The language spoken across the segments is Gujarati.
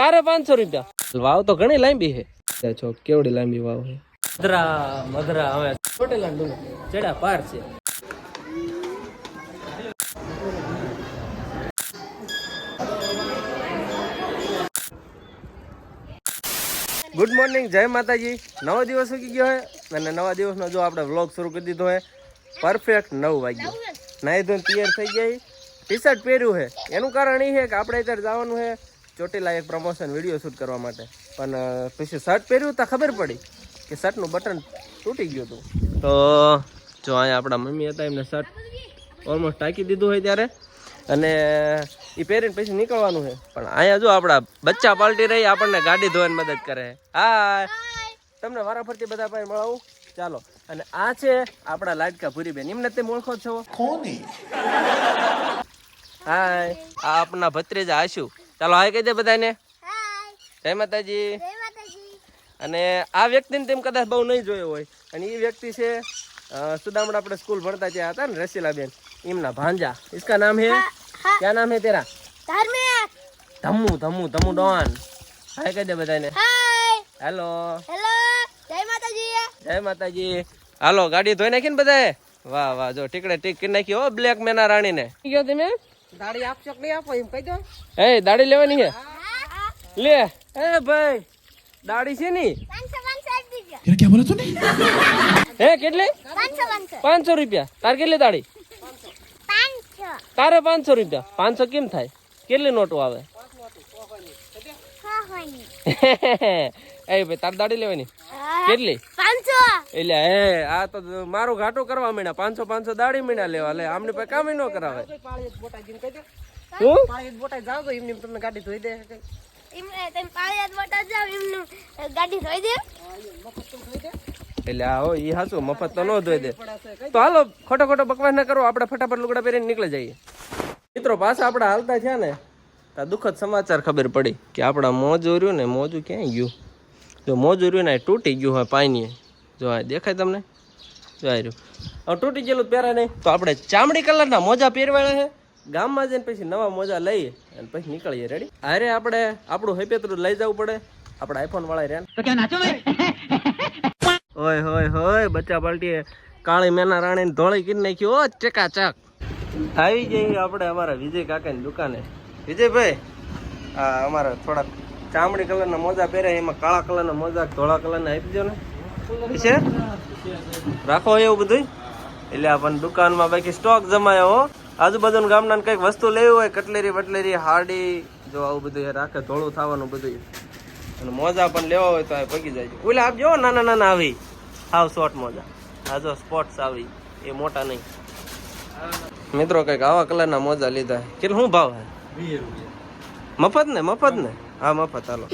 તારે પાંચસો રૂપિયા. વાવ તો ઘણી લાંબી છે. છો કેવડી લાંબી વાવ છે? મધરા મધરા હવે ચોટેલા ડુંગર ચેડા પાર છે. ગુડ મોર્નિંગ જય માતાજી. નવો દિવસ ઉગી ગયો હોય અને નવા દિવસનો જો આપણે વ્લોગ શરૂ કરી દીધો હોય પરફેક્ટ નવ વાગ્યો. નાહી ધોઈને તૈયાર થઈ ગઈ. ટી શર્ટ પહેર્યું છે. એનું કારણ એ છે કે આપણે અત્યારે જવાનું છે ચોટીલા એક પ્રમોશન વીડિયો શૂટ કરવા માટે. પણ પછી શર્ટ પહેર્યું તો ખબર પડી કે શર્ટનું બટન તૂટી ગયું હતું. તો જો અહીંયા આપણા મમ્મી હતા એમને શર્ટ ઓલમોસ્ટ ટાંકી દીધું હોય ત્યારે. અને એ પહેરીને પછી નીકળવાનું છે. પણ અહીંયા જો આપણા બચ્ચા પાલટી રહી આપણને ગાડી ધોવાની મદદ કરે હા તમને વારાફરતી બધા પાસે મળાવું? ચાલો. અને આ છે આપણા લાડકા ભૂરીબેન. એમને તે ઓળખો છો. છો હાય આ આપણા ભત્રીજા આશુ. ચાલો હાય કહી દે બધાને. જય માતાજી. અને આ વ્યક્તિને તેમ કદાચ બહુ નહીં જોયો હોય અને એ વ્યક્તિ છે સુદામડા આપણે સ્કૂલ ભણતા ત્યાં હતા ને રસીલા બેન એમના ભાંજા. ઇસકા નામ હે? ક્યાં નામ હે તેરા? ધમુ ધમુ ધમુ ડોન. હાય કહી દે બધાને. હેલો. હેલો. જય માતાજી. જય માતાજી. હાલો ગાડી ધોઈ નાખીને બધાએ? વાહ વાહ જો ટીકડે ટીક કરી નાખી હો બ્લેક મેના રાણીને. ગયો તમે? દાડી આપશો કે નહીં આપો? એમ કહી દો. એ દાડી લેવાની છે લે. એ ભાઈ દાડી છે ની? દીજો. હે કેટલી? પાંચસો રૂપિયા. તાર કેટલી દાડી? તારે પાંચસો રૂપિયા. પાંચસો કેમ થાય? કેટલી નોટો આવે? હા હોય એ ભાઈ તાર દાડી લેવાની. કેટલી? પાંચસો. એટલે હે આ તો મારું ઘાટું કરવા મીણા. પાંચસો પાંચસો દાડી મીણા લેવા. લે આમને પછી કામ ન કરાવે. શું એમ તમે પાળિયાદ મોટા જાવ ગાડી ધોઈ દે. એટલે આ હો ઈ હાચું મફત તો ન ધોઈ દે. તો હાલો ખોટો ખોટો બકવાસ ના કરો આપણે ફટાફટ લુગડા પહેરીને નીકળી જઈએ. મિત્રો પાછા આપણે હાલતા છે ને તો દુઃખદ સમાચાર ખબર પડી કે આપણા મોજ રહ્યું ને મોજું ક્યાંય ગયું? જો મોજું રહ્યું ને તૂટી ગયું હોય પાણીએ. જો આ દેખાય તમને? જો આ રહ્યું. હવે તૂટી ગયેલું પહેરા નહીં. તો આપણે ચામડી કલરના મોજા પહેરવાના છે. ગામમાં જઈને પછી નવા મોજા લઈએ અને પછી નીકળીએ. રેડી અરે આપણે આપણું હૈપેતરું લઈ જવું પડે. આપણે આઈફોન વાળા રહ્યા હોય હોય હોય બચ્ચા પાલટીએ કાળી મેના રાણીને ધોળી કરી નાખી ઓ ચકાચક આવી જઈએ આપણે અમારા વિજય કાકાની દુકાને. વિજયભાઈ હા અમારા થોડા ચામડી કલરના મોજા પહેરે એમાં કાળા કલરના મોજા ધોળા કલરના આપી દો ને. છે? રાખો એવું બધું એટલે આપણને દુકાનમાં બાકી સ્ટોક જમાયો હો. આજુબાજુના ગામના કંઈક વસ્તુ લેવી હોય કટલેરી વટલેરી હાડી જો આવું બધું રાખે ધોળું થવાનું બધું અને મોજા પણ લેવા હોય તો આ પગી જાય. ઓલા આપજો નાના નાના આવી. હાવ શોર્ટ મોજા. આ જો સ્પોર્ટ્સ આવી. એ મોટા નહીં. મિત્રો કંઈક આવા કલરના મોજા લીધા. કેટલું શું ભાવ હે? મફત ને મફત ને હા મફત હાલો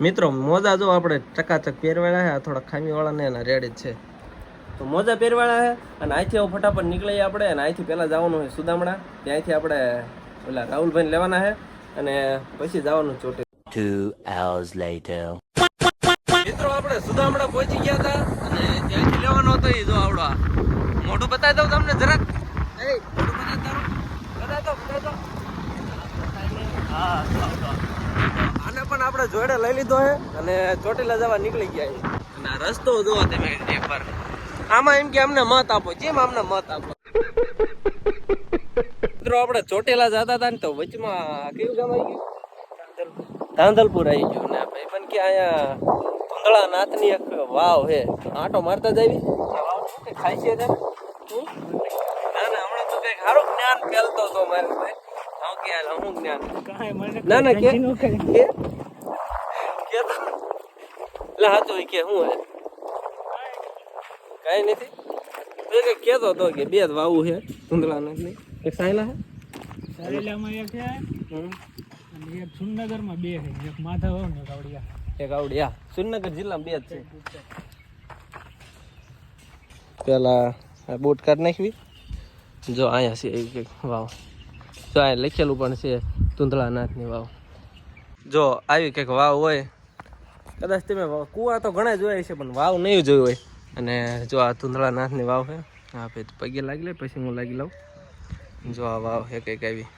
મિત્રો મોજા જો આપણે ચકાચક પહેરવાળા છે આ થોડા ખામી વાળા ને એના રેડી છે. તો મોજા પહેરવાળા છે અને અહીંથી આવું ફટાફટ નીકળીએ આપણે અને અહીંથી પહેલા જવાનું હોય સુદામડા ત્યાંથી આપણે ઓલા રાહુલભાઈ લેવાના છે અને પછી જવાનું ચોટે. Two hours later. મિત્રો આપણે સુદામડા પહોંચી ગયા હતા અને ત્યાંથી લેવાનો હતો એ જો આવડો આ. મોઢું બતાવી દઉં તમને જરાક એ મોઢું બતાવી તારું બતાવી દો બતાવી દો હા જો આવડો. આને પણ આપણે જોડે લઈ લીધો છે અને ચોટીલા જવા નીકળી ગયા છે અને આ રસ્તો જુઓ તમે એકવાર આમાં એમ કે અમને મત આપો જેમ અમને મત આપો. મિત્રો આપણે ચોટીલા જતા હતા ને તો વચમાં કયું ગામ આવી ગયું? ધાંધલપુર આવી ગયું ને ભાઈ પણ કે અહીંયા ધુંધળા નાથની એક વાવ છે આટો મારતા જ આવી? વાવ શું છે ના ના હમણાં તો કંઈક સારું જ્ઞાન ફેલતો હતો મારે ભાઈ. હા હું જ્ઞાન ના ના કે કે લા તો હાચું કે શું હે કઈ નથી. તો કે કેતો હતો કે બે જ વાવું છે ધુંધળા નથી. એક સાયલા હે સારેલામાં એક છે હમ. અને એક સુરનગરમાં બે છે. એક માધવ ને એક આવડિયા. એક આવડિયા. સુરનગર જિલ્લામાં બે જ છે. પેલા બોટ કાઢ નાખવી. જો અહીંયા છે વાવ. જો અહીંયા લખેલું પણ છે ધૂંધળા નાથની વાવ. જો આવી કંઈક વાવ હોય, કદાચ તમે કૂવા તો ઘણા જોયા છે, પણ વાવ નહીં જોયું હોય. અને જો આ ધૂંધળા નાથની વાવ છે હા ભાઈ પગે લાગી લે, પછી હું લાગી લઉં. જો આ વાવ છે કંઈક આવી.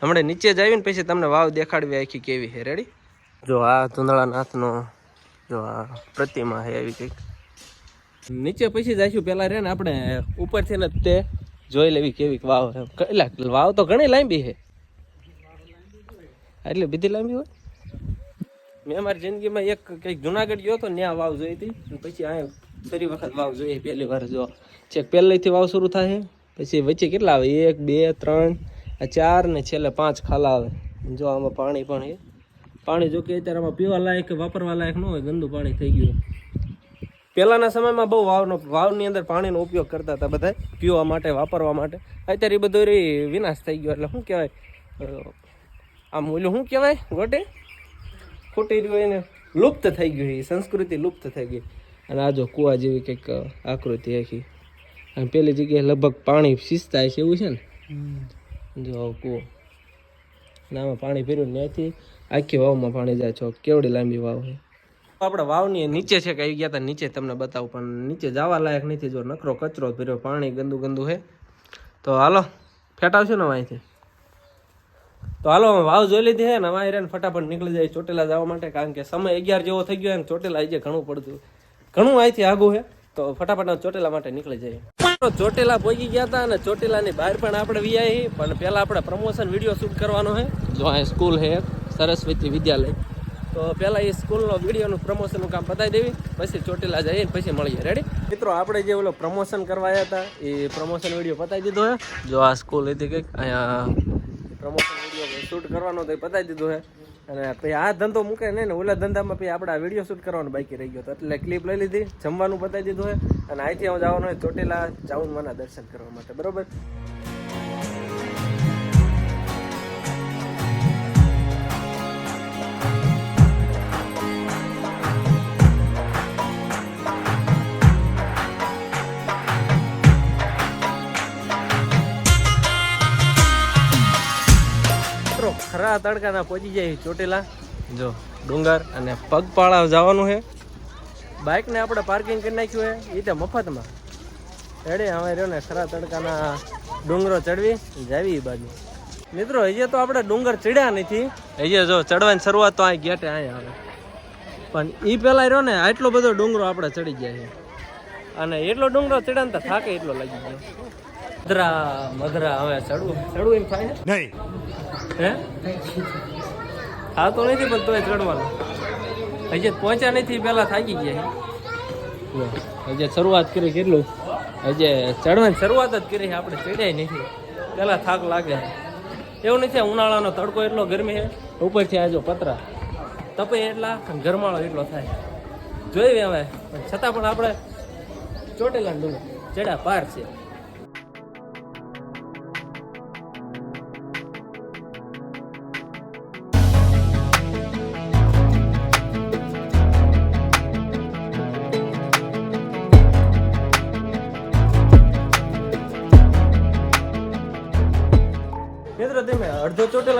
હમણાં નીચે જ આવીને પછી તમને વાવ દેખાડવી આખી કેવી છે. રેડી જો આ ધુંધળાનાથનો જો આ પ્રતિમા છે આવી કંઈક. નીચે પછી જઈશું. પેલા રે ને આપણે ઉપરથી ને તે જોઈ લેવી કેવી વાવ એટલે વાવ તો ઘણી લાંબી છે. એટલે બીજી લાંબી હોય? મેં મારી જિંદગીમાં એક કંઈક જુનાગઢ ગયો તો ત્યાં વાવ જોઈ હતી. પછી અહીંયા ફરી વખત વાવ જોઈએ પહેલી વાર જો. છેક પહેલેથી વાવ શરૂ થાય પછી વચ્ચે કેટલા આવે? એક બે ત્રણ આ ચાર ને છેલ્લે પાંચ ખાલા આવે. જો આમાં પાણી પણ એ પાણી જો કે અત્યારે આમાં પીવા લાયક વાપરવા લાયક ન હોય ગંદુ પાણી થઈ ગયું. પહેલાના સમયમાં બહુ વાવનો વાવની અંદર પાણીનો ઉપયોગ કરતા હતા બધા પીવા માટે વાપરવા માટે. અત્યારે એ બધો રે વિનાશ થઈ ગયો એટલે શું કહેવાય? આમ ઓલું શું કહેવાય? ગોટે? ખોટી રહ્યું એને લુપ્ત થઈ ગયું એ સંસ્કૃતિ લુપ્ત થઈ ગઈ. અને આ જો કુવા જેવી કંઈક આકૃતિ આખી. અને પેલી જગ્યાએ લગભગ પાણી શિસ્તાય છે એવું છે ને? જો કૂવો. અને આમાં પાણી પીર્યું ને ત્યાંથી આખી વાવમાં પાણી જાય છો. કેવડી લાંબી વાવ છે. આપણે વાવની નીચે છે કે આવી ગયા હતા નીચે તમને બતાવું, પણ નીચે જવા લાયક નથી. જો નકરો કચરો ભર્યો, પાણી ગંદુ ગંદુ છે તો હાલો ફેટાવશું ને અહીંથી? તો હાલો વાવ જોઈ લીધી છે ને અમારે રહીને ફટાફટ નીકળી જાય ચોટેલા જવા માટે, કારણ કે સમય અગિયાર જેવો થઈ ગયો ને, ચોટીલા આજે ઘણું પડતું. ઘણું અહીંથી આગું છે તો ફટાફટ ચોટેલા માટે નીકળી જઈએ ચોટીલા પહોંચી ગયા હતા અને ચોટીલાની બહાર પણ આપણે વીઆઈ પણ પેલા આપણે પ્રમોશન વીડિયો શૂટ કરવાનો છે જો અહીં સ્કૂલ છે સરસ્વતી વિદ્યાલય. તો પહેલાં એ સ્કૂલનો વિડીયોનું પ્રમોશનનું કામ પતાવી દેવી પછી ચોટીલા જઈએ પછી મળીએ. રેડી મિત્રો આપણે જે ઓલો પ્રમોશન કરવા હતા એ પ્રમોશન વીડિયો પતાવી દીધો હે. જો આ સ્કૂલ હતી કંઈક અહીંયા પ્રમોશન વીડિયો શૂટ કરવાનો તો પતાવી દીધો હે. અને પછી આ ધંધો મૂકે નહીં ને ઓલા ધંધામાં પછી આપણે આ વીડિયો શૂટ કરવાનો બાકી રહી ગયો. હતો એટલે ક્લિપ લઈ લીધી જમવાનું પતાવી દીધું હે. અને અહીંથી હું જવાનું હોય ચોટીલા ચાઉનમાના દર્શન કરવા માટે. બરોબર? ખરા તડકાના પહોંચી જાય ચોટેલા. જો ડુંગર અને પગપાળા જવાનું છે. બાઇકને આપણે પાર્કિંગ કરી નાખ્યું છે. એ તો મફતમાં. એડે હવે રહ્યો ને ખરા તડકાના ડુંગરો ચડવી જાવી એ બાજુ. મિત્રો હજી તો આપણે ડુંગર ચડ્યા નથી. હજી જો ચડવાની શરૂઆત તો અહીં ગેટે અહીંયા આવે પણ એ પહેલાં રહ્યો ને આટલો બધો ડુંગરો આપણે ચડી ગયા છે. અને એટલો ડુંગરો ચડ્યા ને તો થાકે એટલો લાગી ગયો. મધરા મધરા હવે ચડવું. ચડવું એમ થાય ને હે? હા તો નથી પણ તોય ચડવાનું. હજી પહોંચ્યા નથી પહેલાં થાકી ગયા છે. હજી શરૂઆત કરી કેટલું? હજી ચડવાની શરૂઆત જ કરી છે આપણે ચડ્યા નથી. પહેલાં થાક લાગે છે. એવું નથી ઉનાળાનો તડકો એટલો ગરમી છે. ઉપરથી આજો પતરા તપે એટલા ગરમાળો એટલો થાય. જોઈએ હવે. છતાં પણ આપણે ચોટેલા ડુંગર ચડ્યા પાર છે.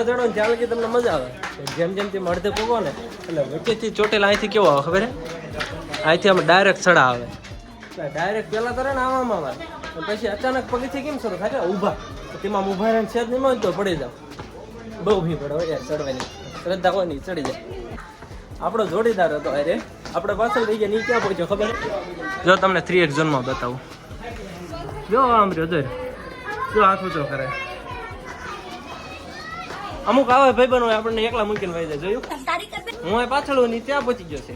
અડધો ચડો ને ત્યાં તમને મજા આવે. જેમ જેમ તેમ અડધે પગો ને, એટલે વચ્ચેથી ચોટેલા અહીંથી કેવો આવે ખબર અહીંથી આમ ડાયરેક્ટ ચડા આવે. ડાયરેક્ટ પેલા તો રે ને આવામાં આવે. પછી અચાનક પગથી કેમ શરૂ થાય ઊભા. તેમાં ઊભા રહીને છે નહીં મળતો પડી જાવ. બહુ ભી પડે યાર, ચડવાની. શ્રદ્ધા હોય નહીં ચડી જાય. આપણો જોડીદાર હતો અરે. આપણે પાછળ થઈ ગયા નહીં ક્યાં પહોંચ્યો ખબર જો તમને થ્રી એક ઝોનમાં બતાવું. જો આમ રહ્યો. જો હાથ ઊંચો કરે. અમુક આવે ભાઈ બનો આપણને એકલા મૂકીને વહી જાય જોયું? હું પાછળની ત્યાં પહોંચી ગયો છે.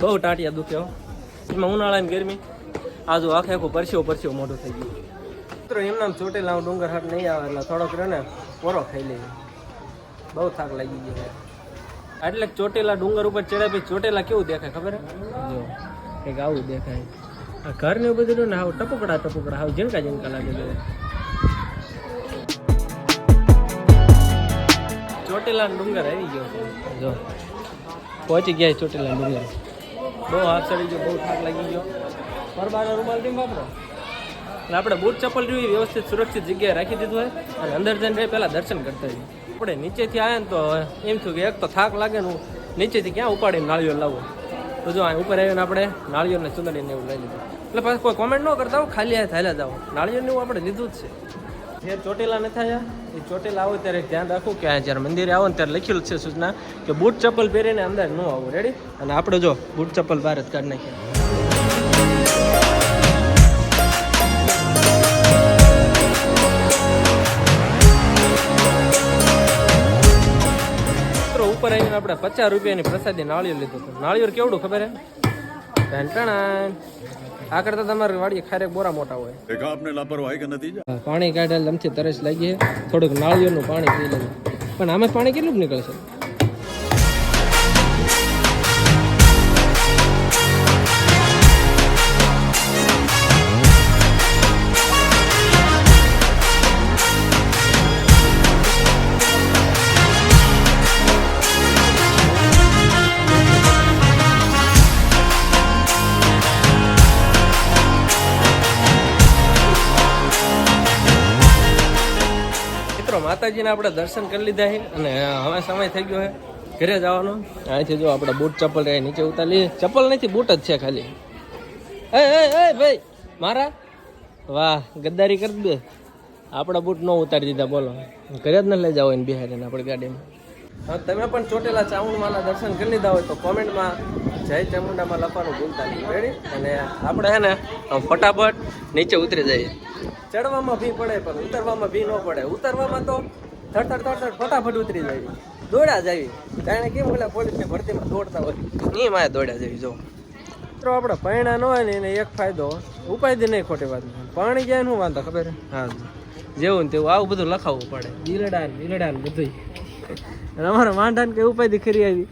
બહુ ટાટિયા દુખ્યો એમાં ઉનાળા ની ગરમી. આજુ આખે આખું પરસ્યો પરસ્યો મોટું થઈ ગયું. મિત્રો એમના ચોટેલા હું ડુંગર હાટ નહીં આવે એટલે થોડોક રહ્યો ને પોરો ખાઈ લઈએ. બહુ થાક લાગી ગયો એટલે ચોટેલા ડુંગર ઉપર ચડ્યા પછી ચોટેલા કેવું દેખાય ખબર જો કંઈક આવું દેખાય. આ ઘર ને બધું ને આવું ટપકડા ટપકડા આવું ઝીણકા ઝીણકા લાગે છે. ચોટીલા ડુંગર આવી ગયો જો, પહોંચી ગયા ચોટીલા ડુંગર. બહુ હાથ ચડી ગયો બહુ થાક લાગી ગયો. પરબાનો રૂમાલ કેમ વાપરો? અને આપણે બૂટ ચપ્પલ જેવી વ્યવસ્થિત સુરક્ષિત જગ્યાએ રાખી દીધું હોય અને અંદર જઈને પહેલાં દર્શન કરતા હોઈએ આપણે નીચેથી આવ્યા ને તો એમ થયું કે એક તો થાક લાગે ને નીચેથી ક્યાં ઉપાડીને નાળિયો લાવું? તો જો ઉપર આવીને આપણે નાળિયેરને ચુંદડીને એવું લઈ લીધું. એટલે પાછું કોઈ કોમેન્ટ ન કરતા હો, ખાલી હાથ હાલ્યા જાઓ. નાળિયેરને એવું આપણે લીધું જ છે. જે ચોટેલા નથી આવ્યા એ ચોટેલા આવો ત્યારે ધ્યાન રાખવું કે આ જ્યારે મંદિરે આવો ને ત્યારે લખેલું છે સૂચના કે બૂટ ચપ્પલ પહેરીને અંદર ન આવું. રેડી અને આપણે જો બૂટ ચપ્પલ બહાર જ કાઢી નાખીએ. ઉપર આવીને આપણે પચાસ રૂપિયાની પ્રસાદી નાળિયેર લીધું હતું. નાળિયેર કેવડું ખબર હે? ટણટણા આ કરતા તમારી વાડી ખારેક બોરા મોટા હોય. દેખા આપને લાપરવાહી કે નતીજા પાણી કાઢેલ લમથી તરસ લાગી થોડુંક નાળિયેરનું પાણી પી લેવું પણ આમાં પાણી કેટલું નીકળશે? માતાજીને આપણે દર્શન કરી લીધા છે અને હવે સમય થઈ ગયો છે ઘરે જવાનો અહીંથી જો આપણે બૂટ ચપ્પલ રહે, નીચે ઉતારી ચપ્પલ નથી, બૂટ જ છે ખાલી. એ એ ભાઈ, મારા? વાહ, ગદ્દારી કરી દે. આપણા બૂટ ન ઉતારી દીધા, બોલો. ઘરે જ ન લઈ જાવ એને બિહારીને આપણી ગાડીમાં. હા, તમે પણ ચોટેલા ચામુંડમાના દર્શન કરી લીધા હોય તો કોમેન્ટમાં જય ચામુંડામાં લખવાનું ભૂલતા નહીં. રેડી અને આપણે હે ને ફટાફટ નીચે ઉતરી જઈએ. ચડવામાં ભી પડે પણ ઉતરવામાં ભી ન પડે. ઉતરવામાં તો થડથડ થડથડ ફટાફટ ઉતરી જાય. દોડ્યા જાવી કારણ કેમ ઓલા પોલીસની ભરતીમાં દોડતા હોય? ની મારે દોડ્યા જાવી જો. મિત્રો આપણે પૈણા ન હોય ને એને એક ફાયદો ઉપાયથી નહીં ખોટી વાત. પાણી જાય શું વાંધો ખબર હા જેવું ને તેવું આવું બધું લખાવવું પડે. ને ને બધું અમારે માંડા ને કઈ ઉપાય ખરી આવી?